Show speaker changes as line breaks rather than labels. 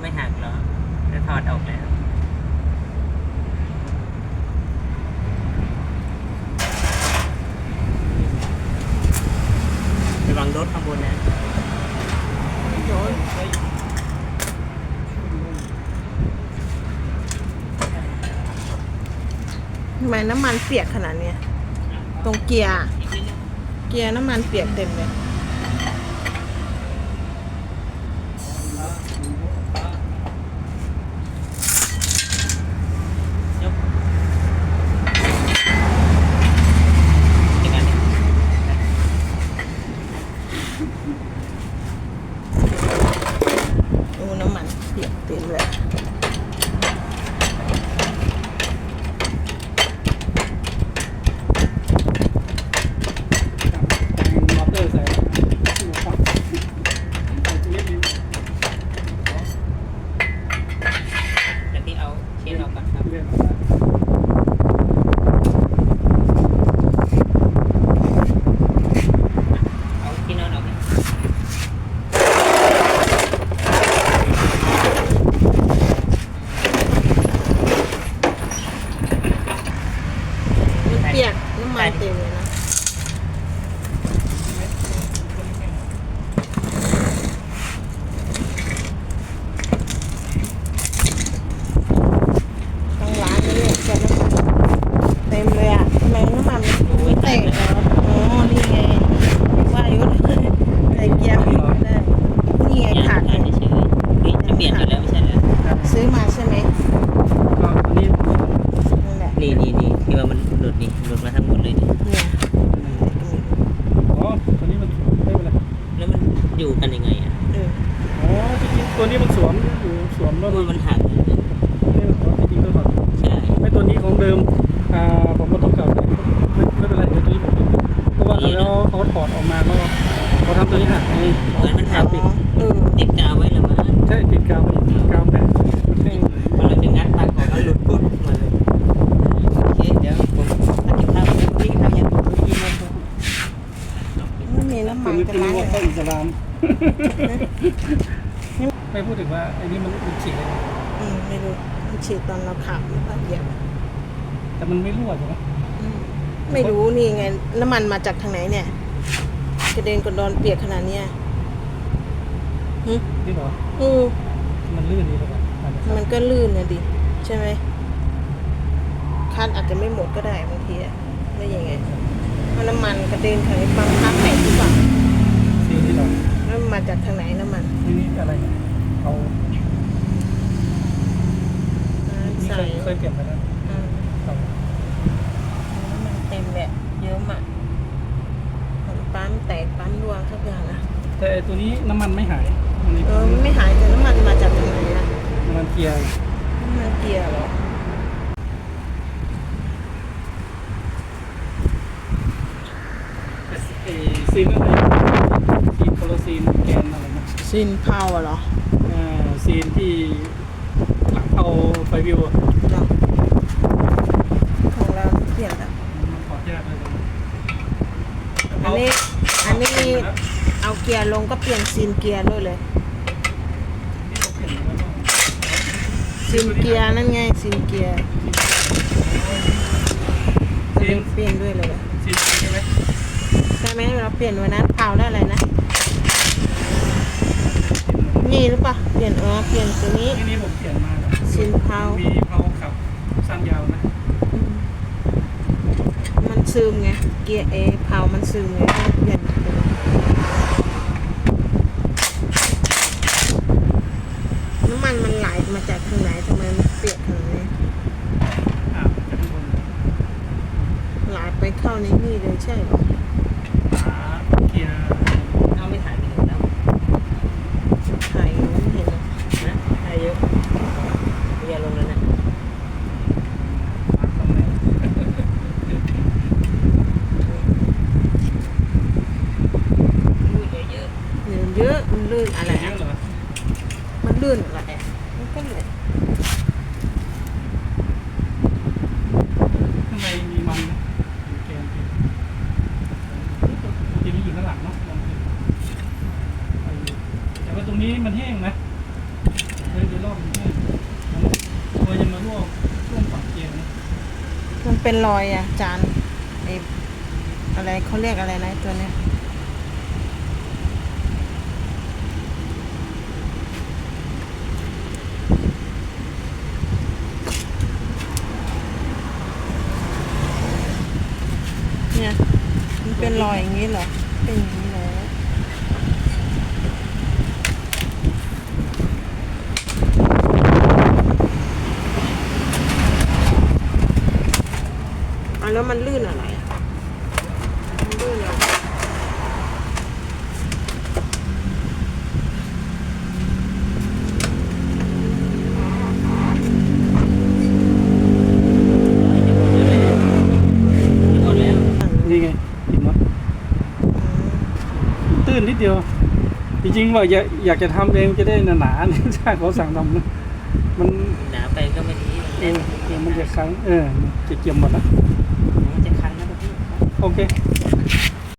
ไม่หักเหรอจะถอดออกแล้วไปวา
งรถข้างบนนะทำ
ไมน้ำมันเปียก
ขนา
ดนี้ตรง
เกียร์
เกี
ยร์น้ำมันเปียกเต็มเลย นี่ไงยังขาด
ขาด เฉยๆเฮ้ยจะเปลี่ยนอยู่แล้วไม่ใช่เหรอ
ซื้อมาใช่ไหม
ก็อันนี้
นั่นแหละ
นี่นี่นี่ที่ว่ามันหลุดนี่หลุดมาทั้งหมดเลยนี่
เนี่ย
อ๋อตัวนี้มันไม่เป็นไร
แล้วมันอยู่กันยังไงอะ
เออ
อ๋อจริงๆตัวนี้มันสวมอยู่สวม
เพ
แล้ว
ราะว่ามันหักเลย
นี่อ๋อจริงๆก็ถอด
ใช่
ไม่ตัวนี้ของเดิมอ่าผมมาต้องเก่าเนี่ยไม่ไม่เป็นไรเดี๋ยวตัวนี้ผมเพราะว่าเขาเขาถอดออกมาแล้วเขาทำตัวนี้หักไง
เหมือนมันหัก
อ๋อเออ
ติดกาวไว้เหรือมั้ง
ใช่ติดกาวมันกาวแตกมันเด้งเลย
พอเราจะงัดปากออกแล้วหลุดปุ๊บมาเลยโอเคเดี๋ยวผมถ้ากินข้าวพี่กินข้าวยังกินนม
ไม่มีน้ำ
คื
มัน
อ
จะ
คือ
ล้าง
ว่า
เลย
เข้าอิสลามไม่พูดถึงว่าไอ้นี่มันมันฉีกเลย
อืมไม่รู้มันฉีดตอนเราขับหรือเปล่าเหยียบ
แต่มันไม่รั่วใช่ไหม
อืมไม่รู้นี่ไงน้ำมันมาจากทางไหนเนี่ยกระเด็นกระดอนเปียกขนาดเนี้ย หึ
นี่เหรอ
อือ
มันลื่นดีหรือเปล่าอาจจะ
มันก็ลื่นนะดิ ใช่ไหมคันอาจจะไม่หมดก็ได้บางทีอะได้ยังไงเพราะน้ำมันกระเด็นทางนี้บังคับแตกหรือเปล่า
ซีที่เรา
แล้วมันมาจากทางไหนน้ำมัน
นี่นี่อะไรเนี่ยเอา
อ่า
นี่
ใส่
เคยเคยเปลี่ยนไปแล้ว
อ่า
เอา
น้ำมันเต็มแหละเยอะมากมันปั๊มแตกปั๊มรั่วทุกอย่างอะ
แต่ไอ้ตัวนี้น้ำมันไม่หายอันนี้
เออมันไม่หายแต่น้ำมันมาจากทางไหนอะ
น้ำมันเกียร์
น้ำมันเกียร์เหรอ
ไอ้ซีนอะไรซีนโคโลซีนแกนอะไรนะ
ซินพาวเหรอ
อ่าซีนที่หลังเอาไฟวิวอะ
เหรอของเราเปลี่ยนแล้ว
มันถอดยากเลยตรงนี้
อันนี้ อันนี้เอาเกียร์ลงก็เปลี่ยนซีนเกียร์ด้วยเลย ซีนเกียร์นั่นไงซีนเกียร์
ซีน
เปลี่ยนด้วยเลยอะ
ซีนใช่ไหม
ใช่ไหมเราเปลี่ยนวันนั้นพาวได้อะไรนะนี่หรือเปล่าเปลี่ยนเออเปลี่ยนตัวนี้
ที่นี่ผมเปลี่ยนมาแล้ว
ซีนเพา
มีเพาขับสั้นยาวนะ
อืมมันซึมไงเกียร์เอพาวมันซึมไงต้องเปลี่ยนไปเลยน้ำ มันมันไหลมาจากทางไหนทำไมมันเปียกขนาดนี้
อ่าจะข้างบน
ไหลไปเข้าในนี่เลยใช่เหรอ
ขาเกียร์
เอาไม่ถ่ายไปถึงแล้ว
ถ่ายอยู่ไม่เห็นหรอก
นะถ่ายเยอะอย่าลงแล้วนะ
มาตรงไหน
อุ้ยเยอะ
เดี๋ยวเยอะมันลื่นอะไร
เย
อะ
อะเหรอ
มันลื่นอะไร อะมันก็เลย
ข้างในมีมันนะมีแกนจริงๆมันอยู่ข้างหลังเนาะลองดูเอาอยู่แต่ว่าตรงนี้มันแห้งนะเลยจะรอบมันแห้งตัวจะมาลวกช่วงฝังเกียร์นะ
มันเป็นรอยอะจานไออะไรเขาเรียกอะไรนะตัวเนี้ย เนี่ยมัน เป็นรอยอย่างนี้เหรอ เป็นอย่างนี้เหรอแล้วมันลื่นอะไรอะมันลื่นอะไร
หมดแล้ว
นี่ไงเห็นไหมตื้ นนิดเดียว จริงๆว่าอยากอยากจะทำเองจะได้หนาๆเนี่ยถ้าเขาสั่งทำนะมัน
หนาไปก็ไม่ดี
เออเออมันจะค้างเออมันจะเกี่ยมหมดแล้ว
มันจะคันนะพี่
โอเค